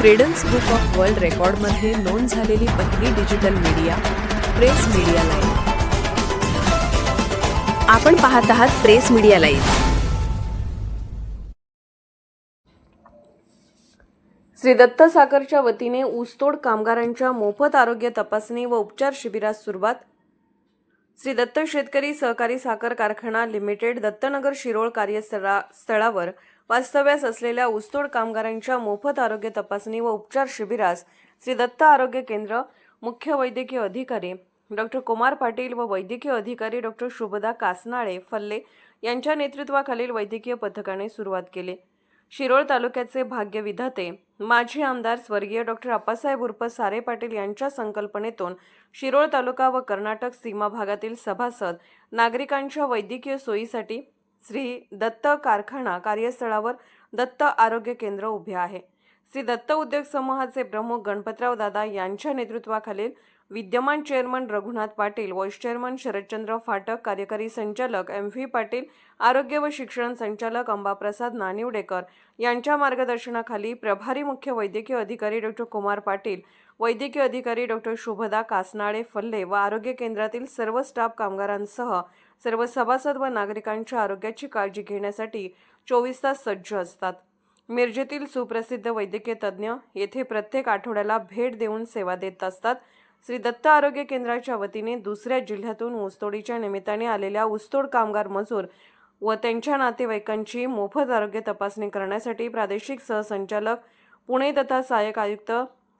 Credence book of world रेकॉर्डमध्ये नोंद झालेली पहिली digital media press media live आपण पाहत आहात press media live Shri Datta साखरच्या वतीने ऊसतोड कामगारांच्या मोफत आरोग्य तपासणी व उपचार शिबिरास सुरुवात. श्री दत्त शेतकरी सहकारी साखर कारखाना लिमिटेड दत्तनगर शिरोळ कार्यस्थळा स्थळावर वास्तव्यास असलेल्या ऊसतोड कामगारांच्या मोफत आरोग्य तपासणी व उपचार शिबिरास श्री दत्त आरोग्य केंद्र मुख्य वैद्यकीय अधिकारी डॉक्टर कुमार पाटील व वैद्यकीय अधिकारी डॉक्टर शुभदा कासनाळे फल्ले यांच्या नेतृत्वाखालील वैद्यकीय पथकाने सुरुवात केली. शिरोळ तालुक्याचे भाग्यविधाते माजी आमदार स्वर्गीय डॉक्टर अप्पासाहेब उर्फ सारे पाटील यांच्या संकल्पनेतून शिरोळ तालुका व कर्नाटक सीमा भागातील सभासद नागरिकांच्या वैद्यकीय सोयीसाठी श्री दत्त कारखाना कार्यस्थळावर दत्त आरोग्य केंद्र उभे आहे. श्री दत्त उद्योग समूहाचे प्रमुख गणपतराव दादा यांच्या नेतृत्वाखालील विद्यमान chairman Raghunath Patil vice chairman Sharadchandra Phatak कार्यकारी संचालक एम व्ही पाटील आरोग्य व शिक्षण संचालक अंबाप्रसाद नानिवडेकर यांच्या मार्गदर्शनाखाली प्रभारी मुख्य वैद्यकीय अधिकारी डॉक्टर कुमार पाटील वैद्यकीय अधिकारी डॉक्टर शुभदा कासनाळे फल्ले व आरोग्य केंद्रातील सर्व स्टाफ कामगारांसह सर्व सभासद व नागरिकांच्या आरोग्याची काळजी घेण्यासाठी चोवीस तास सज्ज असतात. मिरजेतील सुप्रसिद्ध वैद्यकीय तज्ज्ञ येथे प्रत्येक आठवड्याला भेट देऊन सेवा देत असतात. श्री दत्त आरोग्य केंद्राच्या वतीने दुसऱ्या जिल्ह्यातून ऊसतोडीच्या निमित्ताने आलेल्या ऊसतोड कामगार मजूर व त्यांच्या नातेवाईकांची मोफत आरोग्य तपासणी करण्यासाठी प्रादेशिक सहसंचालक पुणे तथा सहाय्यक आयुक्त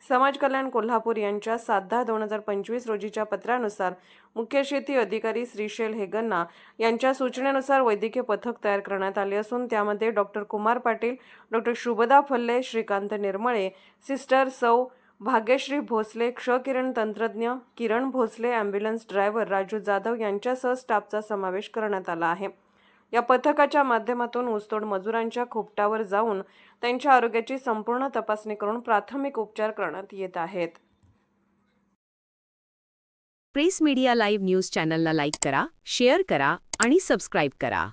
समाज कल्याण कोल्हापूर यांच्या सात दहा दोन हजार पंचवीस रोजीच्या पत्रानुसार मुख्य शेती अधिकारी श्रीशेल हेगन्ना यांच्या सूचनेनुसार वैद्यकीय पथक तयार करण्यात आले असून त्यामध्ये doctor Kumar Patil doctor Shubhada Phalle Shrikant Nirmale sister सौ भाग्यश्री भोसले क्षकिरण तंत्रज्ञ किरण भोसले ॲम्ब्युलन्स ड्रायव्हर राजू जाधव यांच्यासह स्टाफचा समावेश करण्यात आला आहे. या पथकाच्या माध्यमातून ऊसतोड मजुरांच्या खोपटावर जाऊन त्यांच्या आरोग्याची संपूर्ण तपासणी करून प्राथमिक उपचार करण्यात येत आहेत. प्रेस मीडिया लाईव्ह न्यूज चॅनलला लाईक करा शेअर करा आणि सबस्क्राईब करा.